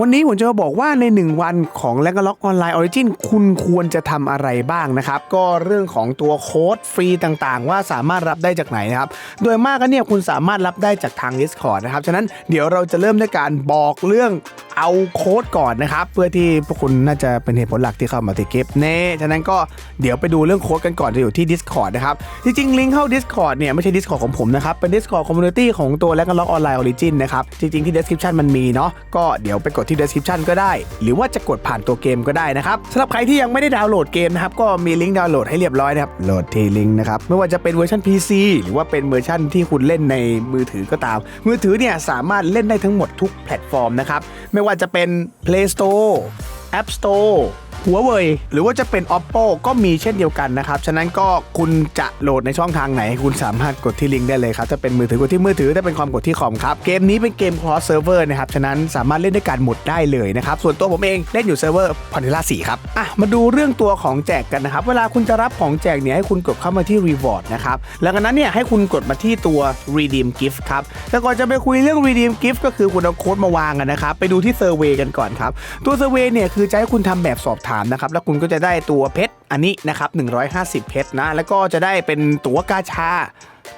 วันนี้ผมจะมาบอกว่าใน 1 วันของแลกล็อกออนไลน์ออริจินคุณควรจะทำอะไรบ้างนะครับ ก็เรื่องของตัวโค้ดฟรีต่างๆ ว่าสามารถรับได้จากไหนนะครับ โดยมากก็เนี่ยคุณสามารถรับได้จากทาง Discord นะครับ ฉะนั้นเดี๋ยวเราจะเริ่มด้วยการบอกเรื่องเอาโค้ดก่อนนะครับ เพื่อที่พวกคุณน่าจะเป็นเหตุผลหลักที่เข้ามาติดเก็บเน่ฉะนั้นก็เดี๋ยวไปดูเรื่องโค้ดกันก่อนจะอยู่ที่ Discord นะครับจริงๆลิงก์เข้า Discord เนี่ยไม่ใช่ Discord ของผมนะครับเป็น Discord Community ของตัวแลกล็อกออนไลน์ออริจินนะครับจริงๆที่ description มันมีเนาะก็เดี๋ยวไปกดที่ description ก็ได้ หรือว่าจะกดผ่านตัวเกมก็ได้นะครับสำหรับใครที่ยังไม่ได้ดาวน์โหลดเกมนะครับก็มีลิงก์ดาวน์โหลดให้เรียบร้อยนะครับโหลดที่ลิงก์นะครับไม่ว่าจะเป็นเวอร์ชัน PC หรือว่าเป็นเวอร์ชันที่คุณเล่นในมือถือก็ตาม มือถือเนี่ยสามารถเล่นได้ทั้งหมดทุกแพลตฟอร์มนะครับไม่ว่าจะเป็น Play Store App Store หัวเว่ยหรือว่าจะเป็น oppo ก็มีเช่นเดียวกันนะครับ ฉะนั้นก็คุณจะโหลดในช่องทางไหน คุณสามารถกดที่ลิงก์ได้เลยครับถ้าเป็นมือถือกดที่มือถือถ้าเป็นคอมกดที่คอมครับ เกมนี้เป็นเกม cross server นะครับ ฉะนั้นสามารถเล่นด้วยกันหมดได้เลยนะครับ ส่วนตัวผมเองเล่นอยู่เซิร์ฟเวอร์พอนิล่า4ครับ อะ มาดูเรื่องตัวของแจกกันนะครับ เวลาคุณจะรับของแจกเนี่ยให้คุณกดเข้ามาที่ reward นะครับแล้วกันนั้นเนี่ยให้คุณกดมาที่ตัว redeem gift ครับ แต่ก่อนจะไปคุยเรื่อง redeem gift ก็คือคุณเอาโค้ดมาวางกันนะครับ ไปดูที่ survey กันก่อนครับ ตัว survey เนี่ยคือจะให้คุณทำแบบสอบถามนะครับ แล้วคุณก็จะได้ตัวเพชรอันนี้นะครับ150 เพชรนะ แล้วก็จะได้เป็นตั๋วกาชา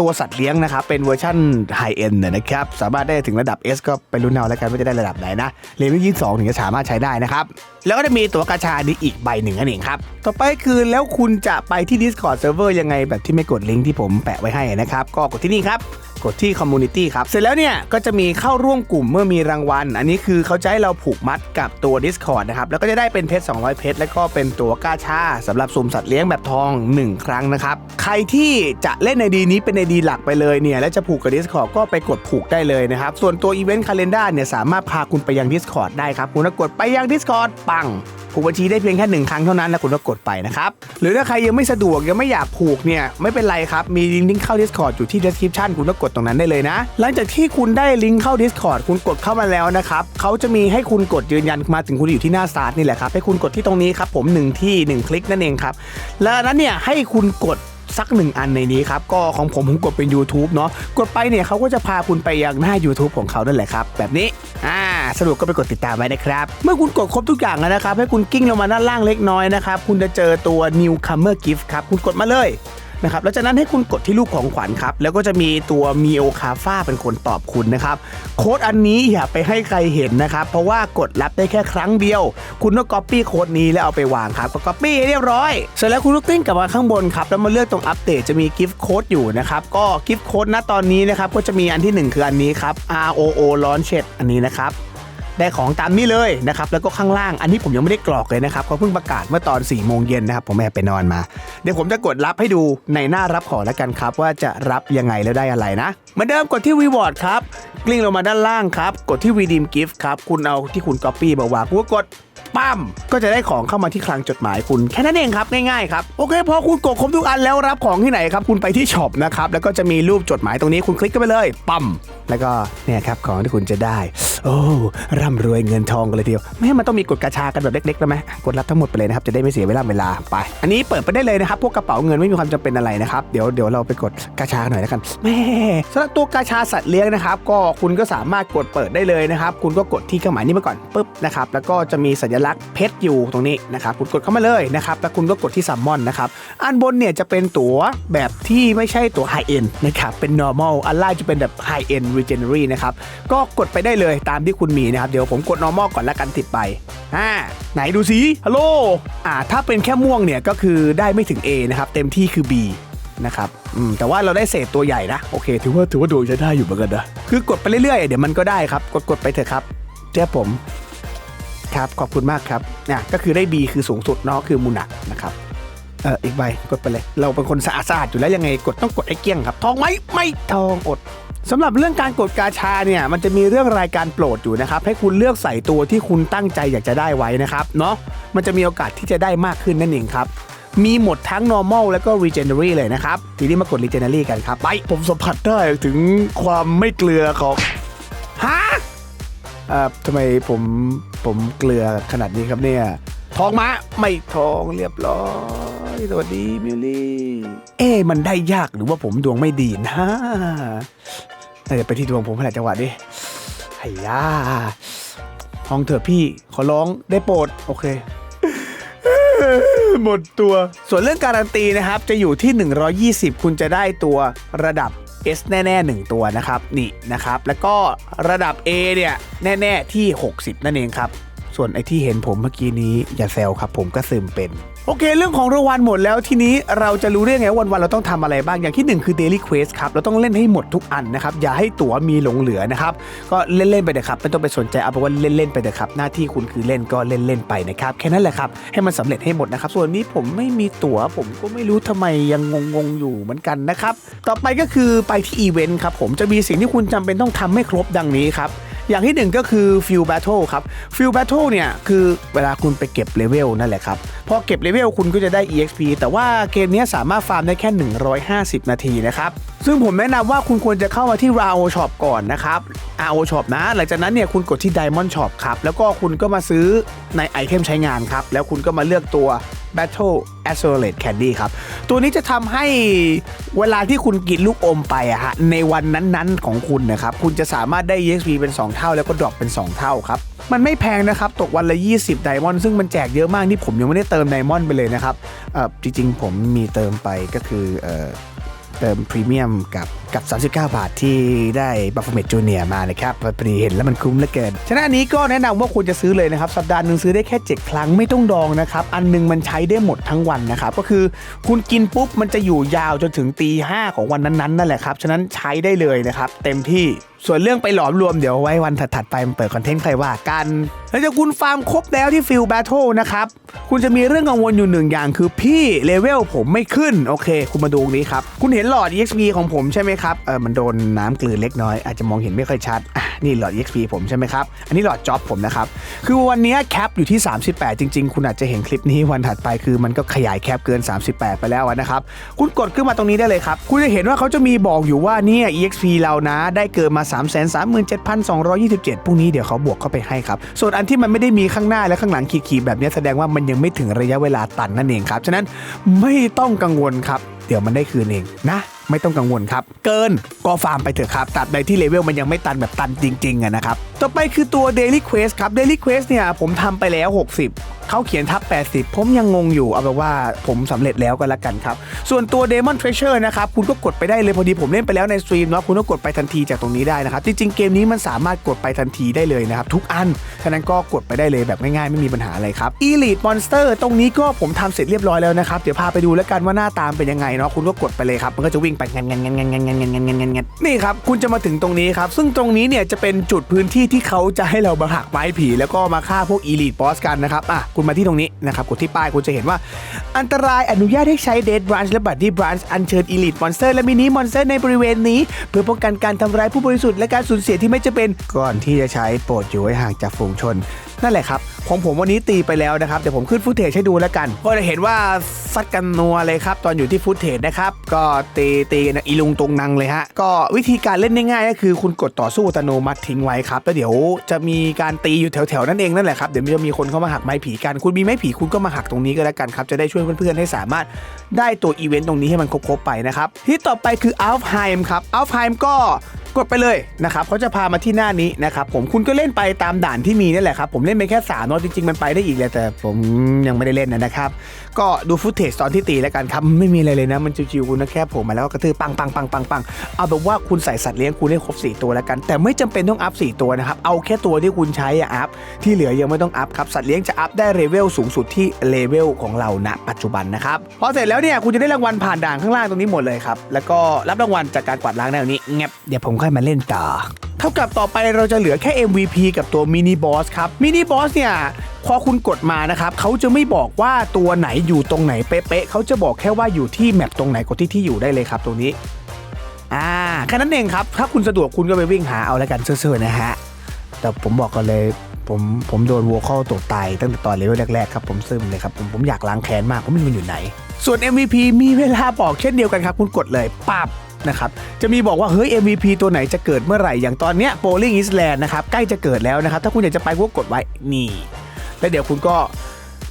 ตัวสัตว์เลี้ยงนะครับ เป็นเวอร์ชั่นไฮเอ็นนะครับ สามารถได้ถึงระดับ S ก็ไปรุ่นเอาแล้วกันว่าจะได้ระดับไหนนะเลเวลยี่สองถึงจะสามารถใช้ได้นะครับ แล้วก็จะมีตัวกาชานี้อีกใบหนึ่งนั่นเองครับ ต่อไปคือแล้วคุณจะไปที่ Discord Server ยังไงแบบที่ไม่กดลิงก์ที่ผมแปะไว้ให้นะครับ ก็กดที่นี่ครับ กดที่ Community ครับ เสร็จแล้วเนี่ยก็จะมีเข้าร่วมกลุ่มเมื่อมีรางวัล อันนี้คือเขาจะให้เราผูกมัดกับตัว Discord นะครับ แล้วก็จะได้เป็นเพชร 200 เพชร แล้วก็เป็นตัวกาชาสำหรับสุ่มสัตว์เลี้ยงแบบทอง 1 ครั้งนะครับ ใครที่จะเล่นในดีนี้เป็นในดีหลักไปเลยเนี่ยและจะผูกกับ Discord ก็ไปกดผูกได้เลยนะครับ ส่วนตัว Event Calendar เนี่ยสามารถพาคุณไปยัง Discord ได้ครับ คุณก็กดไปยัง Discord ปัง ผูกบัญชีได้เพียงแค่หนึ่งครั้งเท่านั้นแล้วคุณก็กดไปนะครับ หรือถ้าใครยังไม่สะดวกยังไม่อยากผูกเนี่ยไม่เป็นไรครับ มีลิงก์เข้า Discord อยู่ที่ description คุณก็กดตรงนั้นได้เลยนะ หลังจากที่คุณได้ลิงก์เข้า Discord คุณกดเข้ามาแล้วนะครับเขาจะมีให้คุณกดยืนยันมาถึงคุณอยู่ที่หน้าสตาร์ทนี่แหละครับให้คุณกดที่ตรงนี้ครับผมหนึ่งที่หนึ่งคลิกนั่นเองครับแล้วอันนั้นเนี่ยให้คุณกดสักหนึ่งอันในนี้ครับ ก็ของผมผมกดเป็น YouTube เนาะกดไปเนี่ยเขาก็จะพาคุณไปยังหน้า YouTube ของเขานั่นแหละครับ แบบนี้อ่า สรุปก็ไปกดติดตามไว้นะครับ เมื่อคุณกดครบทุกอย่างแล้วนะครับ ให้คุณกิ้งลงมาด้านล่างเล็กน้อยนะครับ คุณจะเจอตัว Newcomer Gift ครับ คุณกดมาเลยนะครับแล้วจากนั้นให้คุณกดที่รูปของขวัญครับ แล้วก็จะมีตัวมีโอคาฟ้าเป็นคนตอบคุณนะครับ โค้ดอันนี้อย่าไปให้ใครเห็นนะครับ เพราะว่ากดรับได้แค่ครั้งเดียว คุณต้องก๊อปปี้โค้ดนี้แล้วเอาไปวางครับ ก็ก๊อปปี้เรียบร้อย เสร็จแล้วคุณก็กลิ้งกลับมาข้างบนครับ แล้วมาเลือกตรงอัปเดตจะมีกิฟต์โค้ดอยู่นะครับ ก็กิฟต์โค้ดณตอนนี้นะครับ ก็จะมีอันที่หนึ่งคืออันนี้ครับ R O O Launch อันนี้นะครับ ได้ของตามนี้เลยนะครับแล้วก็ข้างล่างอันนี้ผมยังไม่ได้กรอกเลยนะครับเขาเพิ่งประกาศเมื่อตอน4ี่โมงเย็นนะครับผมแอบไปนอนมา เดี๋ยวผมจะกดรับให้ดูในหน้ารับของแล้วกันครับ ว่าจะรับยังไงแล้วได้อะไรนะเหมือนเดิมกดที่ Reward ครับกลิ้งลงมาด้านล่างครับกดที่ Redeem Gift ครับคุณเอาที่คุณ Copy มาวางก็กด ปั๊มก็จะได้ของเข้ามาที่คลังจดหมายคุณแค่นั้นเองครับง่ายๆครับโอเคพอคุณกดครบทุกอันแล้วรับของที่ไหนครับคุณไปที่ช็อปนะครับแล้วก็จะมีรูปจดหมายตรงนี้คุณคลิกเข้าไปเลยปั๊มแล้วก็เนี่ยครับของที่คุณจะได้ โอ้ร่ำรวยเงินทองกันเลยทีเดียวแม่มันต้องมีกดกาชากันแบบเล็กๆแล้วไหมกดรับทั้งหมดไปเลยนะครับจะได้ไม่เสียเวลาเวลาไป อันนี้เปิดไปได้เลยนะครับพวกกระเป๋าเงินไม่มีความจำเป็นอะไรนะครับเดี๋ยวเดี๋ยวเราไปกดกาชาหน่อยแล้วกันแม่สำหรับตัวกาชาสัตว์เลี้ยงนะครับก็คุณก็สามารถกดเปิดได้เลยนะครับคุณก็กดที่เครื่องหมายนี้มาก่อนปุ๊บนะครับแล้วก็จะมีสัญลักษณ์เพชรอยู่ตรงนี้นะครับคุณกดเข้ามาเลยนะครับแล้วคุณก็กดที่ซัมมอนนะครับอันบนเนี่ยจะเป็นตั๋วแบบที่ไม่ใช่ตั๋วไฮเอ็นนะครับเป็น normal อันล่างจะเป็นแบบ high end regenerate นะครับก็กดไปได้เลยตามที่คุณมีนะครับเดี๋ยวผมกด normal ก่อนแล้วกันติดไปอ่าไหนดูสิฮัลโหลอ่าถ้าเป็นแค่ม่วงเนี่ยก็คือได้ไม่ถึง A นะครับเต็มที่คือ B นะครับอืมแต่ว่าเราได้เศษตัวใหญ่นะ โอเค ถือว่าถือว่าดวงใช้ได้อยู่เหมือนกันนะ คือกดไปเรื่อยๆ เดี๋ยวมันก็ได้ครับ กดกดไปเถอะครับเจ้าผม ครับ ขอบคุณมากครับเนี่ยก็คือได้ B คือสูงสุดเนาะคือมูนักนะครับเอออีกใบกดไปเลย เราเป็นคนสะอาดสะอาดอยู่แล้วยังไงกดต้องกดไอ้เกี้ยงครับ ทองไหมไม่ทองอดสำหรับเรื่องการกดกาชาเนี่ยมันจะมีเรื่องรายการโปรดอยู่นะครับ ให้คุณเลือกใส่ตัวที่คุณตั้งใจอยากจะได้ไว้นะครับเนาะมันจะมีโอกาสที่จะได้มากขึ้นนั่นเองครับ มีหมดทั้ง normal แล้วก็ regenerate เลยนะครับ ทีนี้มากด regenerate กันครับไปผมสัมผัสได้ถึงความไม่เกลือของ อ่อทำไมผมผมเกลือขนาดนี้ครับเนี่ยทองมาไม่ทองเรียบร้อยสวัสดีมิลลี่ เอ๊ะมันได้ยากหรือว่าผมดวงไม่ดีนะน่าจะไปที่ดวงผมขนาดจังหวะนี้ไอ้ยาห้องเถอะพี่ขอร้องได้โปรดโอเค หมดตัว ส่วนเรื่องการันตีนะครับ จะอยู่ที่ 120 คุณจะได้ตัวระดับ S แน่ๆ 1 ตัวนะครับนี่นะครับ แล้วก็ระดับ A เนี่ยแน่ ๆ ที่ 60 นั่นเองครับ ส่วนไอที่เห็นผมเมื่อกี้นี้อย่าแซวครับผมก็ซึมเป็น โอเค เรื่องของรางวัลหมดแล้วทีนี้เราจะรู้ได้ไงว่าวันๆเราต้องทำอะไรบ้างอย่างที่หนึ่งคือ Daily Quest ครับ เราต้องเล่นให้หมดทุกอันนะครับ อย่าให้ตั๋วมีหลงเหลือนะครับ ก็เล่น ๆ ไปเถอะครับ ไม่ต้องไปสนใจเอาเป็นว่าเล่น ๆ ไปเถอะครับ หน้าที่คุณคือเล่นก็เล่น ๆ ไปนะครับ แค่นั้นแหละครับ ให้มันสำเร็จให้หมดนะครับ ส่วนนี้ผมไม่มีตั๋วผมก็ไม่รู้ทำไมยังงงๆอยู่เหมือนกันนะครับต่อไปก็คือไปที่อีเวนต์ครับผมจะมีสิ่งที่คุณจำเป็นต้องทำให้ครบดังนี้ครับ อย่างที่หนึ่งก็คือ Field Battle ครับ Field Battle เนี่ยคือเวลาคุณไปเก็บเลเวลนั่นแหละครับ พอเก็บเลเวลคุณก็จะได้ EXP แต่ว่าเกมนี้สามารถฟาร์มได้แค่ 150 นาทีนะครับ ซึ่งผมแนะนำว่าคุณควรจะเข้ามาที่ RAO Shop ก่อนนะครับ RAO Shop นะ หลังจากนั้นเนี่ยคุณกดที่ Diamond Shop ครับ แล้วก็คุณก็มาซื้อในไอเทมใช้งานครับ แล้วคุณก็มาเลือกตัว Battle Accelerate Candy ครับ ตัวนี้จะทำให้เวลาที่คุณกินลูกอมไปอะฮะ ในวันนั้นๆของคุณนะครับ คุณจะสามารถได้ EXP เป็น 2 เท่า แล้วก็ดรอปเป็น 2 เท่าครับ มันไม่แพงนะครับ ตกวันละ 20 ไดมอนด์ ซึ่งมันแจกเยอะมาก นี่ผมยังไม่ได้เติมไดมอนด์ไปเลยนะครับ เอ่อจริงๆ ผมมีเติมไปก็คือเออ ติมพรีเมียมกับ กับ 39 บาทที่ได้บัฟเฟตจูเนียมานะครับพอดีเห็นแล้วมันคุ้มเหลือเกิน ฉะนั้นอันนี้ก็แนะนำว่าควรจะซื้อเลยนะครับ สัปดาห์หนึ่งซื้อได้แค่ 7 ครั้งไม่ต้องดองนะครับ อันหนึงมันใช้ได้หมดทั้งวันนะครับ ก็คือคุณกินปุ๊บมันจะอยู่ยาวจนถึงตีห้าของวันนั้นๆนั่นแหละครับ ฉะนั้นใช้ได้เลยนะครับ เต็มที่ส่วนเรื่องไปหลอมรวมเดี๋ยวไว้วันถัด ๆ ไปมันเปิดคอนเทนต์ใครว่ากัน แล้วจากคุณฟาร์มครบแล้วที่ฟิลแบทเทิลนะครับ คุณจะมีเรื่องกังวลอยู่หนึ่งอย่างคือพี่เลเวลผมไม่ขึ้น โอเค คุณมาดูนี้ครับ คุณเห็นหลอด EXP ของผมใช่ไหมครับเออมันโดนน้ำกลืนเล็กน้อยอาจจะมองเห็นไม่ค่อยชัดอะนี่หลอด EXP ผมใช่ไหมครับ อันนี้หลอดจ็อบผมนะครับ คือวันนี้แคปอยู่ที่ 38 จริง ๆ คุณอาจจะเห็นคลิปนี้วันถัดไปคือมันก็ขยายแคปเกิน 38 ไปแล้วนะครับ คุณกดขึ้นมาตรงนี้ได้เลยครับ คุณจะเห็นว่าเขาจะมีบอกอยู่ว่าเนี่ย EXP เรานะ ได้เกินมา 3 3 7 2 2 7พรุ่งนี้เดี๋ยวเขาบวกเข้าไปให้ครับ ส่วนอันที่มันไม่ได้มีข้างหน้าและข้างหลังขีดๆแบบนี้แสดงว่ามันยังไม่ถึงระยะเวลาตันนั่นเองครับฉะนั้นไม่ต้องกังวลครับเดี๋ยวมันได้คืนเองนะ ไม่ต้องกังวลครับ เกินก็ฟาร์มไปเถอะครับตัดใดที่เลเวลมันยังไม่ตันแบบตันจริงๆอะนะครับ ต่อไปคือตัว Daily Quest ครับ Daily Quest เนี่ยผมทำไปแล้ว 60เขาเขียนทับ 80 ผมยังงงอยู่ เอาแบบว่าผมสำเร็จแล้วก็แล้วกันครับ ส่วนตัว Demon Treasure นะครับ คุณก็กดไปได้เลยพอดีผมเล่นไปแล้วในสตรีมเนาะคุณก็กดไปทันทีจากตรงนี้ได้นะครับ จริงๆ เกมนี้มันสามารถกดไปทันทีได้เลยนะครับ ทุกอัน ฉะนั้นก็กดไปได้เลยแบบง่ายๆ ไม่มีปัญหาอะไรครับ Elite Monster ตรงนี้ก็ผมทำเสร็จเรียบร้อยแล้วนะครับ เดี๋ยวพาไปดูแล้วกันว่าหน้าตามเป็นยังไงเนาะคุณก็กดไปเลยครับมันก็จะวิ่งไปงันงันงันงันงันงันงันงันงันงันงันนี่ครับคุณจะมาถึงตรงนี้ครับซึ่งตรงนี้เนี่ยจะเป็นจุดพื้นที่ที่เขาจะให้เรามาหักไม้ผีแล้วก็มาฆ่าพวก Elite Boss กันนะครับอะคุณมาที่ตรงนี้นะครับกดที่ป้ายคุณจะเห็นว่า อันตรายอนุญาตให้ใช้เดตบรันช์และบัตที่บรันช์อัญเชิญอีลิทมอนสเตอร์และมินิมอนสเตอร์ในบริเวณนี้ เพื่อป้องกันการทำร้ายผู้บริสุทธิ์และการสูญเสียที่ไม่จะเป็นก่อนที่จะใช้โปรดอยู่ให้ห่างจากฝูงชน นั่นแหละครับ ของผมวันนี้ตีไปแล้วนะครับ เดี๋ยวผมขึ้นฟุตเทจให้ดูแล้วกัน ก็จะเห็นว่าซัดกันนัวเลยครับ ตอนอยู่ที่ฟุตเทจนะครับ ก็ตีตีนะอีลุงตรงนังเลยฮะ ก็วิธีการเล่นง่ายๆก็คือคุณกดต่อสู้อัตโนมัติทิ้งไว้ครับ แล้วเดี๋ยวจะมีการตีอยู่แถวๆนั่นเองนั่นแหละครับ เดี๋ยวจะมีคนเข้ามาหักไม้ผีกัน คุณมีไม้ผีคุณก็มาหักตรงนี้ก็แล้วกันครับ จะได้ช่วยเพื่อนๆให้สามารถได้ตัวอีเวนต์ตรงนี้ให้มันครบๆไปนะครับ ที่ต่อไปคืออัลฟไฮม์ครับอัลฟไฮม์ก็ กดไปเลยนะครับเขาจะพามาที่หน้านี้นะครับผมคุณก็เล่นไปตามด่านที่มีนั่แหละครับผมเล่นไปแค่3ามนาะจริงๆมันไปได้อีกเลยแต่ผมยังไม่ได้เล่นนะครับ ก็ดูฟุตเทจตอนที่ตีแล้วกันครับไม่มีอะไรเลยนะมันชิวๆคุณนะแค่ผมมาแล้วก็กระทืบปังปังปังปังปังเอาแบบว่าคุณใส่สัตว์เลี้ยงคุณให้ครบ 4 ตัวแล้วกัน แต่ไม่จำเป็นต้องอัพ 4 ตัวนะครับเอาแค่ตัวที่คุณใช้อะอัพที่เหลือยังไม่ต้องอัพครับสัตว์เลี้ยงจะอัพได้เลเวลสูงสุดที่เลเวลของเราณปัจจุบันนะครับพอเสร็จแล้วเนี่ยคุณจะได้รางวัลผ่านด่านข้างล่างตรงนี้หมดเลยครับแล้วก็รับรางวัลจากการกวาดล้างในวนี้เงียบเดี๋ยวผมค่อยมาเล่นต่อเท่ากับต่อไปเราจะเหลือแค่ MVP กับตัวมินิบอสครับมินิบอสเนี่ยพอคุณกดมานะครับเขาจะไม่บอกว่าตัวไหนอยู่ตรงไหนเป๊ะๆเขาจะบอกแค่ว่าอยู่ที่แมปตรงไหนกดที่ที่อยู่ได้เลยครับตรงนี้อ่าแค่นั้นเองครับ ถ้าคุณสะดวกคุณก็ไปวิ่งหาเอาแล้วกันเซื่อๆนะฮะแต่ผมบอกกันเลยผมผมโดนวัวเข้าตกตายตั้งแต่ตอนเลเวลแรกๆครับผมซึมเลยครับผมผมอยากล้างแค้นมากเพราะมันอยู่ไหน ส่วน MVP มีเวลาบอกเช่นเดียวกันครับ คุณกดเลยปับ นะครับ จะมีบอกว่าเฮ้ย MVP ตัวไหนจะเกิดเมื่อไหร่ อย่างตอนเนี้ย Bowling Island นะครับ ใกล้จะเกิดแล้วนะครับ ถ้าคุณอยากจะไปก็กดไว้นี่ แล้วเดี๋ยวคุณก็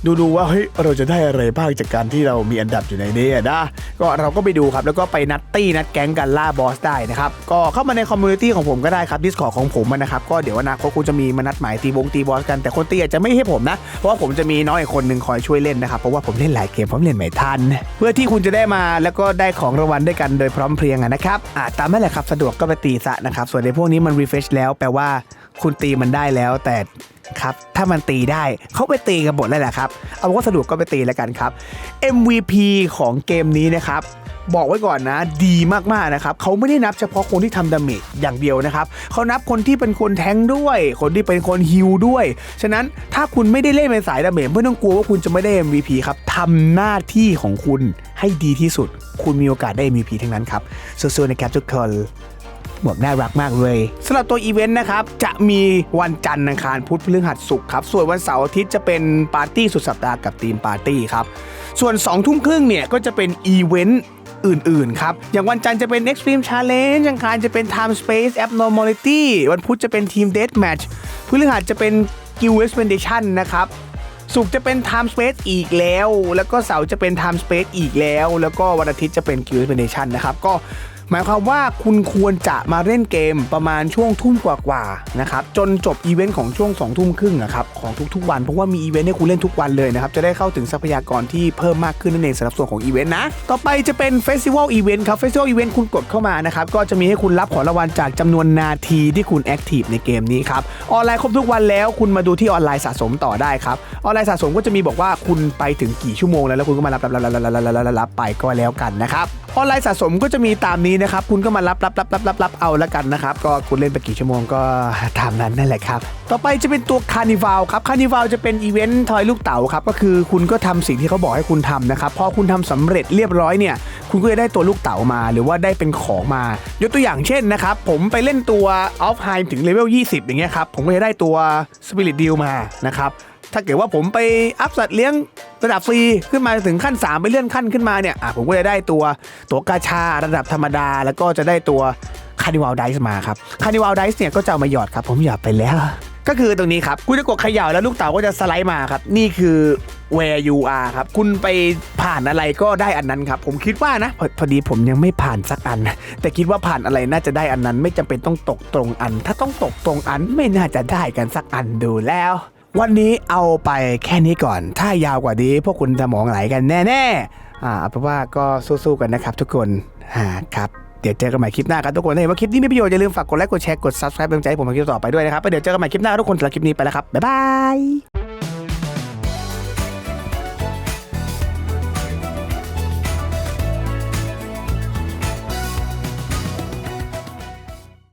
ดูดูว่าเฮ้ยเราจะได้อะไรบ้างจากการที่เรามีอันดับอยู่ในนี้นะก็เราก็ไปดูครับแล้วก็ไปนัดตี้นัดแก๊งกันล่าบอสได้นะครับก็เข้ามาในคอมมูนิตี้ของผมก็ได้ครับดิสคอร์ของผมนะครับก็เดี๋ยวอนาคตคุณจะมีมานัดหมายตีวงตีบอสกันแต่คนตีอาจจะไม่ให้ผมนะ เพราะว่าผมจะมีน้องอีกคนหนึ่งคอยช่วยเล่นนะครับเพราะว่าผมเล่นหลายเกมผมเล่นไม่ทัน เพื่อที่คุณจะได้มาแล้วก็ได้ของรางวัลด้วยกันโดยพร้อมเพรียงนะครับอ่าตามนั่นแหละครับสะดวกก็ไปตีซะนะครับส่วนในพวกนี้มันรีเฟชแล้วแปลว่าคุณตีมันได้แล้วแต่ ครับ ถ้ามันตีได้เขาไปตีกันหมดเลยแหละครับ เอาว่าสะดวกก็ไปตีแล้วกันครับ MVP ของเกมนี้นะครับบอกไว้ก่อนนะ ดีมากๆนะครับเขาไม่ได้นับเฉพาะคนที่ทำดาเมจอย่างเดียวนะครับเขานับคนที่เป็นคนแทงด้วย คนที่เป็นคนฮิลด้วย ฉะนั้นถ้าคุณไม่ได้เล่นเป็นสายดาเมจไม่ต้องกลัวว่าคุณจะไม่ได้ MVP ครับทำหน้าที่ของคุณให้ดีที่สุด คุณมีโอกาสได้ MVP ทั้งนั้นครับสู้ๆนะครับทุกคน หมวกน่ารักมากเลยสำหรับตัวอีเวนต์นะครับ จะมีวันจันทร์อังคารพุธพฤหัสศุกร์ครับส่วนวันเสาร์อาทิตย์จะเป็นปาร์ตี้สุดสัปดาห์กับทีมปาร์ตี้ครับส่วน2ทุ่มครึ่งเนี่ยก็จะเป็นอีเวนต์อื่นๆครับ อย่างวันจันทร์จะเป็น Extreme Challenge อังคารจะเป็น Time Space Abnormality วันพุธจะเป็น Team Deathmatch พฤหัสจะเป็น Guild Expedition นะครับศุกจะเป็น Time Space อีกแล้ว แล้วก็เสาร์จะเป็น Time Space อีกแล้ว แล้วก็วันอาทิตย์จะเป็น Q Expedition นะครับ ก็ หมายความว่าคุณควรจะมาเล่นเกมประมาณช่วงทุ่มกว่าๆนะครับจนจบอีเวนต์ของช่วง2องทุ่มครึ่งนะครับของทุกๆวันเพราะว่ามีอีเวนต์ให้คุณเล่นทุกวันเลยนะครับจะได้เข้าถึงทรัพยากรที่เพิ่มมากขึ้นนั่นเองสำหรับส่วนของอีเวนต์นะต่อไปจะเป็นเฟสติวัลอีเวนต์ครับเฟสติวัลอีเวนต์คุณกดเข้ามานะครับก็จะมีให้คุณรับของรางวัลจากจำนวนนาทีที่คุณแอคทีฟในเกมนี้ครับออนไลน์ครบทุกวันแล้วคุณมาดูที่ออนไลน์สะสมต่อได้ครับออนไลน์สะสมก็จะมีบอกว่าคุณไปถึงกี่ชั่วโมงแล้วแล้วคุณก็มารับรับรับรับรับรับไปก็แล้วกันนะครับออนไลน์สะสมก็จะมีตามนี้นะครับคุณก็มารับรับรับรับรับรับเอาแล้วกันนะครับ ก็คุณเล่นไปกี่ชั่วโมงก็ตามนั้นนั่นแหละครับ ต่อไปจะเป็นตัวคาร์นิวัลครับคาร์นิวัลจะเป็นอีเวนต์ทอยลูกเต๋าครับก็คือคุณก็ทำสิ่งที่เขาบอกให้คุณทำนะครับพอคุณทำสำเร็จเรียบร้อยเนี่ยคุณก็จะได้ตัวลูกเต๋ามา หรือว่าได้เป็นของมา ยกตัวอย่างเช่นนะครับ ผมไปเล่นตัวออฟไฮม์ถึงเลเวล20 อย่างเงี้ยครับผมก็จะได้ตัวสปิริตดิลมานะครับ ถ้าเกิดว่าผมไปอัพสัตว์เลี้ยงระดับฟรีขึ้นมาถึงขั้น 3 ไปเลื่อนขั้นขึ้นมาเนี่ยอะผมก็จะได้ตัวตัวกาชาระดับธรรมดา แล้วก็จะได้ตัวคานิวัลไดส์มาครับคานิวัลไดส์เนี่ยก็จะเอามาหยอดครับ ผมหยอดไปแล้ว ก็คือตรงนี้ครับคุณจะกดเขย่าแล้วลูกเต๋าก็จะสไลด์มาครับนี่คือ where you are ครับ คุณไปผ่านอะไรก็ได้อันนั้นครับ ผมคิดว่านะพอพอดีผมยังไม่ผ่านสักอัน แต่คิดว่าผ่านอะไรน่าจะได้อันนั้น ไม่จำเป็นต้องตกตรงอัน ถ้าต้องตกตรงอันไม่น่าจะได้กันสักอันดูแล้ว วันนี้เอาไปแค่นี้ก่อน ถ้ายาวกว่านี้พวกคุณจะมองไหลกันแน่ๆ อ่าเอาเป็นว่าก็สู้ๆกันนะครับทุกคนอ่าครับ เดี๋ยวเจอกันใหม่คลิปหน้าครับทุกคนถ้าเห็นว่าคลิปนี้มีประโยชน์อย่าลืมฝากกดไลค์ กดแชร์ กด subscribe เป็นกำลังใจให้ผมมาคลิปต่อไปด้วยนะครับแล้วเดี๋ยวเจอกันใหม่คลิปหน้าทุกคนสำหรับคลิปนี้ไปแล้วครับ บ๊ายบาย